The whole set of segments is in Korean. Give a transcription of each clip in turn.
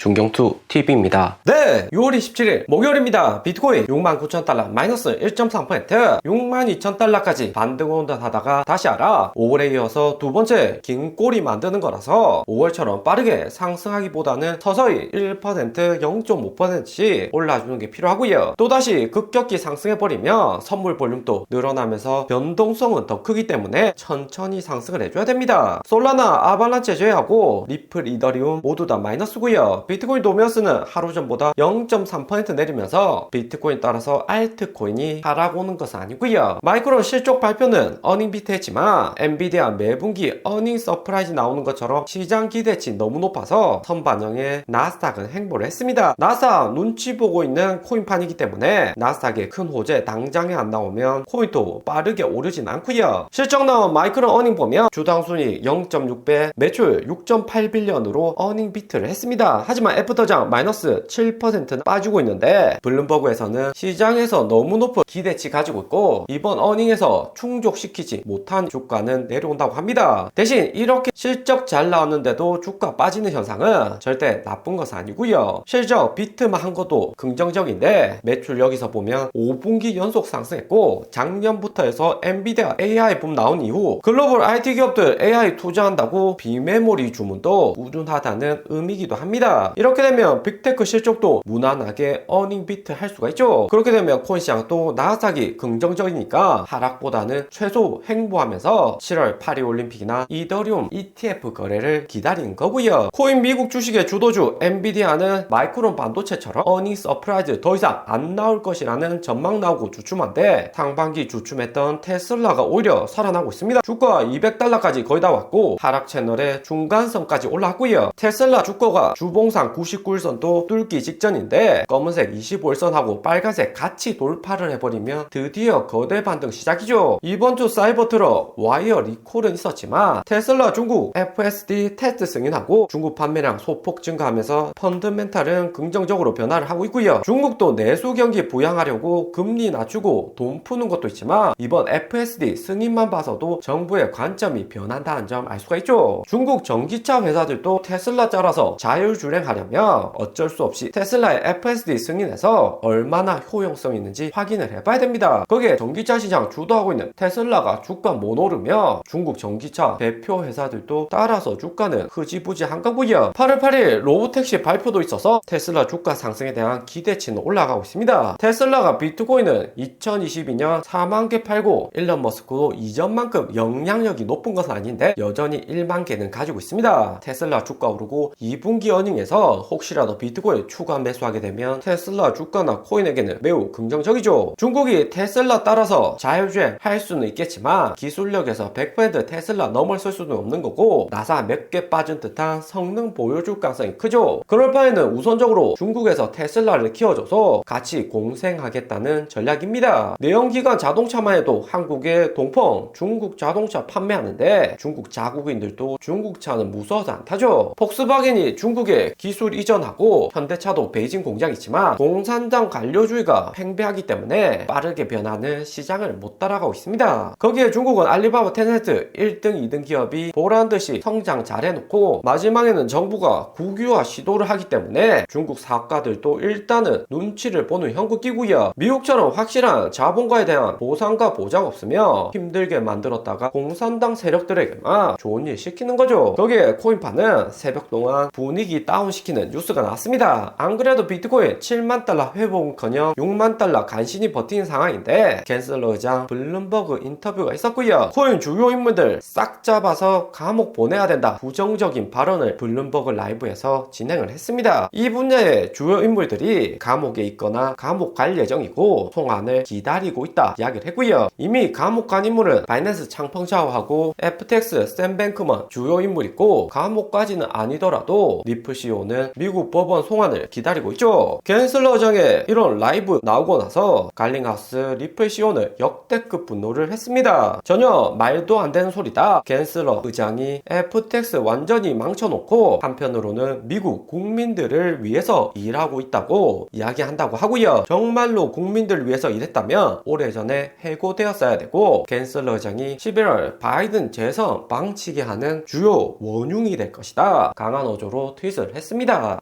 중경투 TV입니다. 네, 6월 27일 목요일입니다. 비트코인 69,000달러 마이너스 1.3% 62,000달러까지 반등온다 하다가 다시 알아 5월에 이어서 두 번째 긴 꼬리 만드는 거라서 5월처럼 빠르게 상승하기보다는 서서히 1% 0.5%씩 올라주는 게 필요하고요. 또다시 급격히 상승해버리면 선물 볼륨도 늘어나면서 변동성은 더 크기 때문에 천천히 상승을 해줘야 됩니다. 솔라나 아발란체 제외하고 리플, 이더리움 모두 다 마이너스고요. 비트코인 도미어스는 하루 전보다 0.3% 내리면서 비트코인 따라서 알트코인이 하락 오는 것은 아니고요. 마이크론 실적 발표는 어닝 비트했지만 엔비디아 매분기 어닝 서프라이즈 나오는 것처럼 시장 기대치 너무 높아서 선반영에 나스닥은 행보를 했습니다. 나스닥 눈치 보고 있는 코인판이기 때문에 나스닥의 큰 호재 당장에 안 나오면 코인도 빠르게 오르진 않고요. 실적 나온 마이크론 어닝 보면 주당 순위 0.6배, 매출 6.8빌리언으로 어닝 비트를 했습니다. 하지만 애프터장 마이너스 7%는 빠지고 있는데 블룸버그에서는 시장에서 너무 높은 기대치 가지고 있고 이번 어닝에서 충족시키지 못한 주가는 내려온다고 합니다. 대신 이렇게 실적 잘 나왔는데도 주가 빠지는 현상은 절대 나쁜 것은 아니고요. 실적 비트만 한 것도 긍정적인데 매출 여기서 보면 5분기 연속 상승했고 작년부터 해서 엔비디아 AI 붐 나온 이후 글로벌 IT 기업들 AI 투자한다고 비메모리 주문도 꾸준하다는 의미이기도 합니다. 이렇게 되면 빅테크 실적도 무난하게 어닝 비트 할 수가 있죠. 그렇게 되면 코인 시장도 나스닥이 긍정적이니까 하락보다는 최소 행보하면서 7월 파리 올림픽이나 이더리움 ETF 거래를 기다리는 거고요. 코인 미국 주식의 주도주 엔비디아는 마이크론 반도체처럼 어닝 서프라이즈 더 이상 안 나올 것이라는 전망 나오고 주춤한데 상반기 주춤했던 테슬라가 오히려 살아나고 있습니다. 주가 200달러까지 거의 다 왔고 하락 채널의 중간선까지 올라왔고요. 테슬라 주가가 주봉 상 99일선도 뚫기 직전인데 검은색 25일선하고 빨간색 같이 돌파를 해버리면 드디어 거대 반등 시작이죠. 이번 주 사이버 트럭 와이어 리콜은 있었지만 테슬라 중국 FSD 테스트 승인하고 중국 판매량 소폭 증가하면서 펀드멘탈은 긍정적으로 변화를 하고 있고요. 중국도 내수 경기 부양하려고 금리 낮추고 돈 푸는 것도 있지만 이번 FSD 승인만 봐서도 정부의 관점이 변한다는 점 알 수가 있죠. 중국 전기차 회사들도 테슬라 따라서 자율주행 하려면 어쩔 수 없이 테슬라의 FSD 승인에서 얼마나 효용성 있는지 확인을 해봐야 됩니다. 거기에 전기차 시장 주도하고 있는 테슬라가 주가 못 오르며 중국 전기차 대표 회사들도 따라서 주가는 흐지부지한 거고요. 8월 8일 로보택시 발표도 있어서 테슬라 주가 상승에 대한 기대치는 올라가고 있습니다. 테슬라가 비트코인은 2022년 4만 개 팔고 일론 머스크도 이전만큼 영향력이 높은 것은 아닌데 여전히 1만 개는 가지고 있습니다. 테슬라 주가 오르고 2분기 어닝에서 혹시라도 비트코인 추가 매수하게 되면 테슬라 주가나 코인에게는 매우 긍정적이죠. 중국이 테슬라 따라서 자율주행 할 수는 있겠지만 기술력에서 100% 테슬라 넘어설 수는 없는 거고 나사 몇 개 빠진 듯한 성능 보여줄 가능성이 크죠. 그럴 바에는 우선적으로 중국에서 테슬라를 키워줘서 같이 공생하겠다는 전략입니다. 내연기관 자동차만 해도 한국에 동펑 중국 자동차 판매하는데 중국 자국인들도 중국 차는 무서워서 안 타죠. 폭스바겐이 중국에 기술 이전하고 현대차도 베이징 공장이 있지만 공산당 관료주의가 팽배하기 때문에 빠르게 변하는 시장을 못 따라가고 있습니다. 거기에 중국은 알리바바 텐센트 1등, 2등 기업이 보란 듯이 성장 잘해놓고 마지막에는 정부가 국유화 시도를 하기 때문에 중국 사업가들도 일단은 눈치를 보는 형국이고요. 미국처럼 확실한 자본가에 대한 보상과 보장 없으며 힘들게 만들었다가 공산당 세력들에게만 좋은 일 시키는 거죠. 거기에 코인파는 새벽 동안 분위기 다운 시키는 뉴스가 나왔습니다. 안 그래도 비트코인 7만 달러 회복은커녕 6만 달러 간신히 버티는 상황인데 캔슬러 의장 블룸버그 인터뷰가 있었고요. 코인 주요 인물들 싹 잡아서 감옥 보내야 된다. 부정적인 발언을 블룸버그 라이브에서 진행을 했습니다. 이 분야의 주요 인물들이 감옥에 있거나 감옥 갈 예정이고 송환을 기다리고 있다 이야기를 했고요. 이미 감옥 간 인물은 바이낸스 창펑샤오하고 FTX 샘뱅크먼 주요 인물 있고 감옥까지는 아니더라도 리플 CEO 내려 오는 미국 법원 송환을 기다리고 있죠. 겐슬러 장의 이런 라이브 나오고 나서 갈링하우스 리플 CEO는 역대급 분노를 했습니다. 전혀 말도 안 되는 소리다. 겐슬러 의장이 FTX 완전히 망쳐놓고 한편으로는 미국 국민들을 위해서 일하고 있다고 이야기한다고 하고요. 정말로 국민들을 위해서 일했다면 오래전에 해고되었어야 되고 겐슬러 의장이 11월 바이든 재선 망치게 하는 주요 원흉이 될 것이다. 강한 어조로 트윗을 했습니다.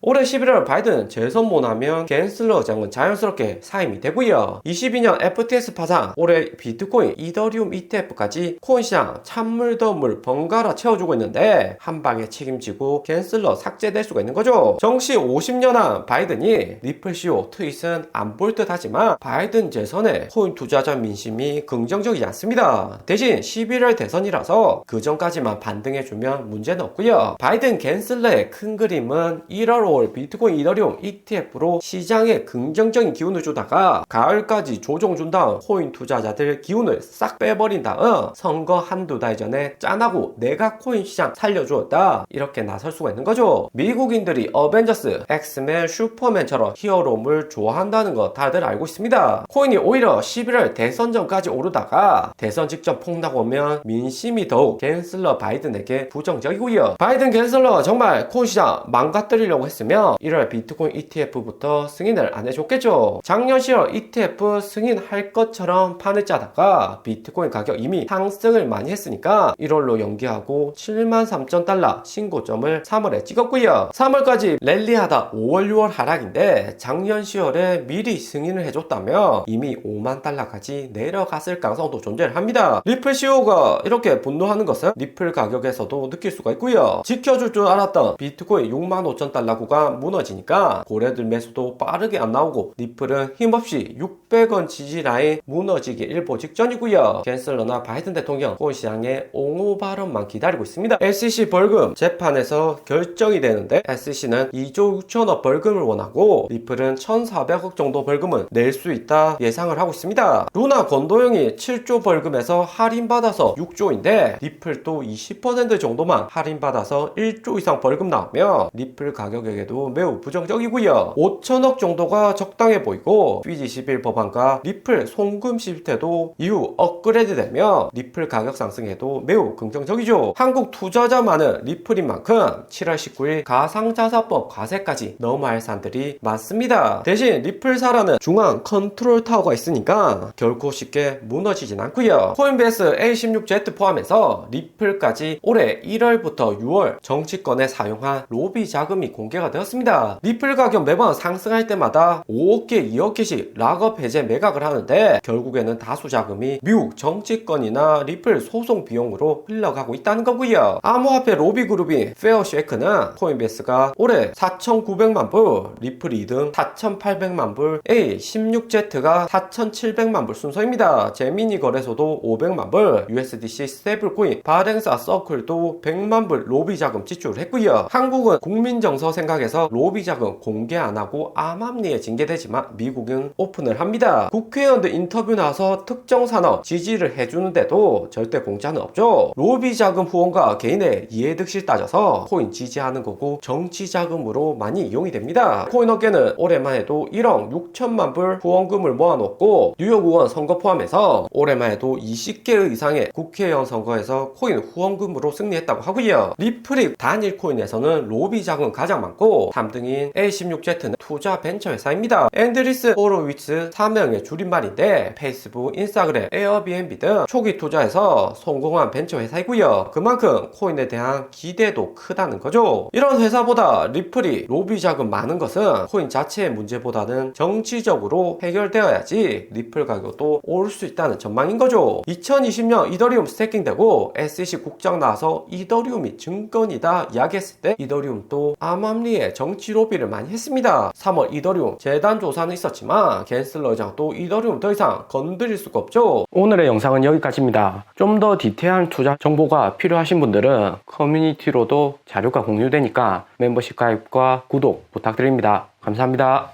올해 11월 바이든 재선 못하면 겐슬러 의장은 자연스럽게 사임이 되고요. 22년 FTX 파산, 올해 비트코인, 이더리움 ETF까지 코인 시장 찬물 더물 번갈아 채워주고 있는데 한 방에 책임지고 겐슬러 삭제될 수가 있는 거죠. 정시 50년한 바이든이 리플 CEO 트윗은 안 볼 듯 하지만 바이든 재선에 코인 투자자 민심이 긍정적이지 않습니다. 대신 11월 대선이라서 그 전까지만 반등해주면 문제는 없고요. 바이든 겐슬러의 큰 그림은 1월 5월 비트코인 이더리움 ETF로 시장에 긍정적인 기운을 주다가 가을까지 조정 준 다음 코인 투자자들 기운을 싹 빼버린 다음 선거 한두 달 전에 짠하고 내가 코인 시장 살려주었다 이렇게 나설 수가 있는 거죠. 미국인들이 어벤져스, 엑스맨, 슈퍼맨처럼 히어로물 좋아한다는 거 다들 알고 있습니다. 코인이 오히려 11월 대선 전까지 오르다가 대선 직전 폭락 오면 민심이 더욱 겐슬러 바이든에게 부정적이고요. 바이든 겐슬러가 정말 코인 시장 망가 뜨리려고 했으면 1월 비트코인 ETF부터 승인을 안 해줬겠죠. 작년 10월 ETF 승인할 것처럼 판을 짜다가 비트코인 가격 이미 상승을 많이 했으니까 1월로 연기하고 7만 3천 달러 신고점을 3월에 찍었고요. 3월까지 랠리하다 5월 6월 하락인데 작년 10월에 미리 승인을 해줬다면 이미 5만 달러까지 내려갔을 가능성도 존재를 합니다. 리플 CEO가 이렇게 분노하는 것은 리플 가격에서도 느낄 수가 있고요. 지켜줄 줄 알았던 비트코인 6만 5천 달러 구간 무너지니까 고래들 매수도 빠르게 안 나오고 리플은 힘없이 600원 지지 라인 무너지기 일보 직전이고요. 캔슬러나 바이든 대통령 코인 시장의 옹호 발언만 기다리고 있습니다. SEC 벌금 재판에서 결정이 되는데 SEC는 2조 6천억 벌금을 원하고 리플은 1,400억 정도 벌금은 낼 수 있다 예상을 하고 있습니다. 루나 건도형이 7조 벌금에서 할인받아서 6조인데 리플도 20% 정도만 할인받아서 1조 이상 벌금 나오면 리플 가격에게도 매우 부정적이고요. 5천억 정도가 적당해 보이고 BG11 법안과 리플 송금 실태도 이후 업그레이드 되면 리플 가격 상승에도 매우 긍정적이죠. 한국 투자자 많은 리플인 만큼 7월 19일 가상자사법 과세까지 넘어야 할 사람들이 많습니다. 대신 리플 사라는 중앙 컨트롤 타워가 있으니까 결코 쉽게 무너지진 않고요. 코인베이스 A16Z 포함해서 리플까지 올해 1월부터 6월 정치권에 사용한 로비 자금 이 공개가 되었습니다. 리플 가격 매번 상승할 때마다 5억 개, 2억 개씩 락업 해제 매각을 하는데 결국에는 다수 자금이 미국 정치권이나 리플 소송 비용으로 흘러가고 있다는 거고요. 암호화폐 로비 그룹인 페어쉐이크는 코인베이스가 올해 4,900만 불, 리플 2등 4,800만 불, A16Z가 4,700만 불 순서입니다. 제미니 거래소도 500만 불, USDC 스테이블코인, 바렌사 서클도 100만 불 로비 자금 지출을 했고요. 한국은 국민 정서 생각해서 로비 자금 공개 안 하고 암암리에 징계되지만 미국은 오픈을 합니다. 국회의원들 인터뷰 나와서 특정 산업 지지를 해주는데도 절대 공짜는 없죠. 로비 자금 후원과 개인의 이해득실 따져서 코인 지지하는 거고 정치 자금으로 많이 이용이 됩니다. 코인 업계는 올해만 해도 1억 6천만 불 후원금을 모아놓고 뉴욕 의원 선거 포함해서 올해만 해도 20개 이상의 국회의원 선거에서 코인 후원금으로 승리했다고 하고요. 리플이 단일 코인에서는 로비 자금 가장 많고 3등인 A16Z는 투자 벤처 회사입니다. 앤드리스 호로위츠 3명의 줄임말인데 페이스북, 인스타그램, 에어비앤비 등 초기 투자에서 성공한 벤처 회사이고요. 그만큼 코인에 대한 기대도 크다는 거죠. 이런 회사보다 리플이 로비 자금 많은 것은 코인 자체의 문제보다는 정치적으로 해결되어야지 리플 가격도 오를 수 있다는 전망인 거죠. 2020년 이더리움 스태킹되고 SEC 국장 나와서 이더리움이 증권이다 이야기했을 때 이더리움도 암암리에 정치 로비를 많이 했습니다. 3월 이더리움 재단 조사는 있었지만 겐슬러 장도 이더리움 더 이상 건드릴 수가 없죠. 오늘의 영상은 여기까지입니다. 좀 더 디테일한 투자 정보가 필요하신 분들은 커뮤니티로도 자료가 공유되니까 멤버십 가입과 구독 부탁드립니다. 감사합니다.